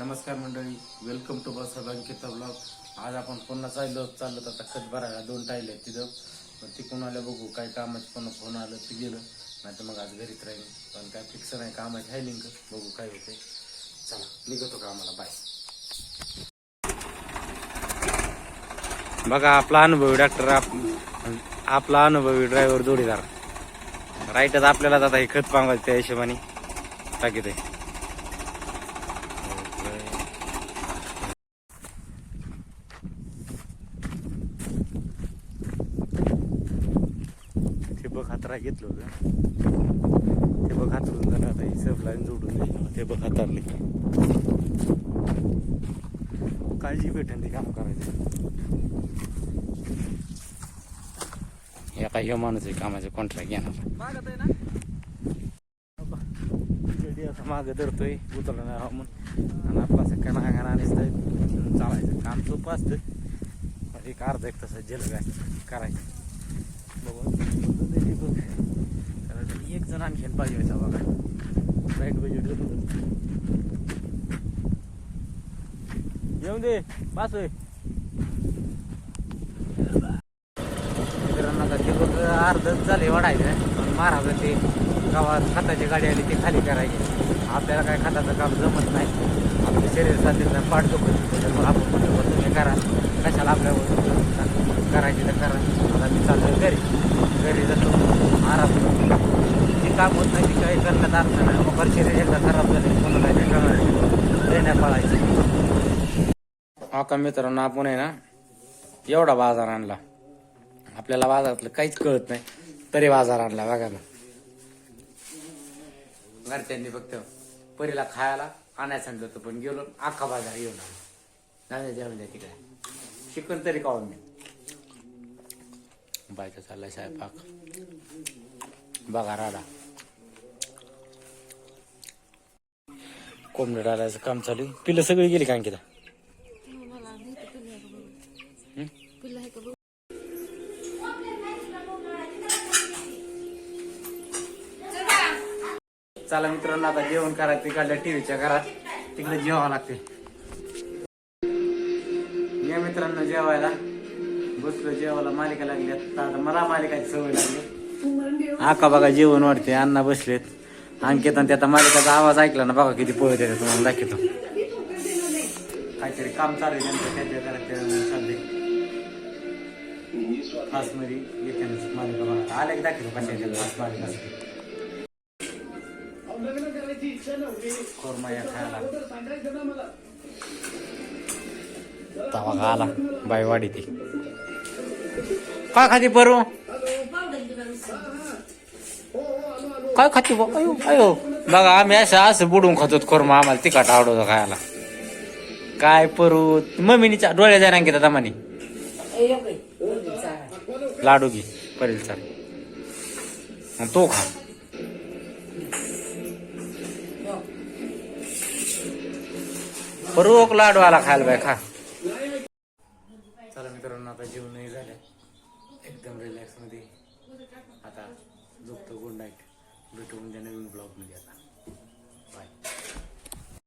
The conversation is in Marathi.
नमस्कार मंडळी वेलकम टू बस बँकेचा ब्लॉग आज आपण पुन्हा चाललो चाललो आता खत भरायला दोन टायले आहेत तिथं. पण तिकडून आलं बघू काय कामाचं पुन्हा फोन आलं ते गेलं. नाही तर मग आज घरीच राहील पण काय फिक्स नाही कामाची आहे लिंक बघू काय होते चला निघतो कामाला बाय बघा आपला अनुभवी डॉक्टर आपला अनुभवी ड्रायव्हर जोडीदार. राईटच आपल्याला जाता हे खत पांगायचं त्या हिशोबाने. टाकी ते. ठिबक हातरा घेतलं होतं. ठिबक हातरून जरा आता ही सब लाईन जोडून द्यायची ठिबक हातारली काळजी भेटेल ते काम करायचं हे आता माणूस आहे कामाचे कॉन्ट्रॅक्ट घेणार. आता मागं धरतोय उतरलं नाही म्हणून. आणि आपला कणा कणा नुसतं चालायचं काम सोपं असतं. एक अर्धा एक तसं जलग करायचं. बघू. बघ कारण एक जण आणखीन पाहिजे होता बघा. राईट बजेट येऊन दे. पाच मित्रांनो आता ते बघ अर्धच झाले वाढायचं. पण ते गावात हाताची गाडी आली ती खाली करायची. आपल्याला काय खताचं काम जमत नाही. आपलं शरीर साथीचं पाठ दुखत मग आपण म्हणतो बघ तुम्ही करा. कशाला आपल्यावर करायची तर करा. आता मी चाललोय घरी. घरी जातो. आराम करतो. जे काम होत नाही ते काही करण्यात अर्थ नाही. मग परत शरीर एकदा खराब झाले पुन्हा काही ते करणार. देण्या पाळायची. हा का मित्रांनो आपण आहे ना एवढा बाजार आणला. आपल्याला बाजारातलं काहीच कळत नाही. तरी बाजार आणला बघा ना. घरच्यांनी फक्त परीला खायला आणायला सांगितलं होतं पण गेलो अख्खा बाजार येऊन आलो. नाही द्या तिकडे. शिकून तरी कावून मी बायचा चाललाय स्वयंपाक बघा राडा कोंबड्या राडायचं काम चालू आहे. पिलं सगळी गेली का अंकिता? चला मित्रांनो आता जेवण करायचं तिकडल्या टीव्हीच्या घरात तिकडे जेवावं लागते या मित्रांनो जेवायला. बसलो जेवायला. मालिका लागली आता. मला मालिकाची सवय लागली. आका बघा जेवण वाढते अण्णा बसलेत. अंकित आणि त्या मालिकाचा आवाज ऐकला ना बघा किती पळत येते तुम्हाला दाखवतो. काहीतरी काम चालू आहे त्यांचं काहीतरी करायचं चाललंय. खासमध्ये येते ना मालिका बघा. आले की दाखवतो कशा फास मालिका असते कोरमा या खायला. तवा का आला बाईवाडी ती. काय खाती परू? काय खाती बा? अयो अयो. बघा आम्ही असं असं बुडून खातो कोरमा आम्हाला तिखट आवडतो खायला. काय परू? मम्मीनीच्या डोळ्या जाणार की दमानी लाडू घे परेल चाल. तो खा. रोक लाडू आला खायला बाय खा. चला मित्रांनो आता जेवणही झालं. एकदम रिलॅक्समध्ये. आता झोपतो गुड नाईट. भेटून द्या नवीन ब्लॉगमध्ये आता.